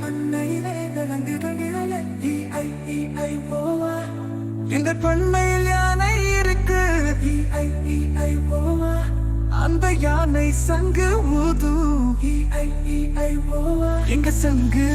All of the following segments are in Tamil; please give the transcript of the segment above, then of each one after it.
பண்ணையிலே விளங்குகள் இழல இ ஐ இ ஐ போவா இந்த பண்ணையில் யானை இருக்கு. இ ஐ இ ஐ போவா அந்த யானை சங்கு ஊது இ ஐ இ எங்க சங்கு?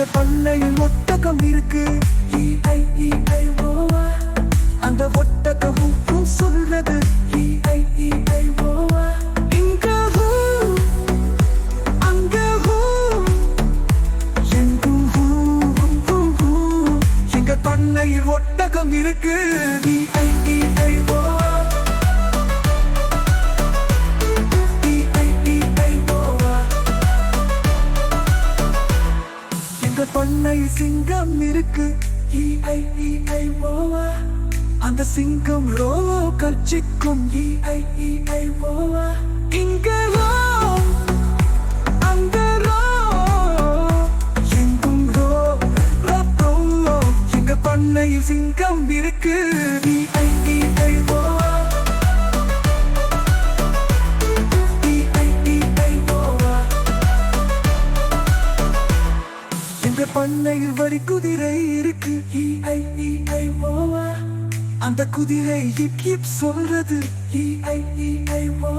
இந்த பண்ணையில் ஒட்டகம் இருக்கு. அந்த ஒட்டகம் சொல்றது ஹூ, ஹூ, பண்ணையில் ஒட்டகம் இருக்கு. எங்க சிங்கம் இருக்கு. அந்த சிங்கம் ரோ கட்சிக்கும் E-I-E-I-O. இங்க ரோ, ரோ, சிங்கம் இருக்கு. பண்ணையில் வரி குதிரை இருக்கு E-I-E-I-O. அந்த குதிரை ஹிப் சொல்றது E-I-E-I-O.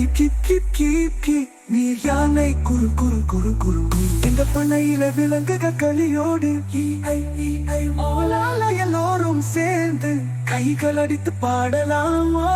குதிரை கிப் கிப் கிப் கிப் நீர் யானை குரு குரு குரு குரு இந்த பண்ணையில விலங்குக களியோடு எல்லோரும் சேர்ந்து கைகள் அடித்து பாடலாமா.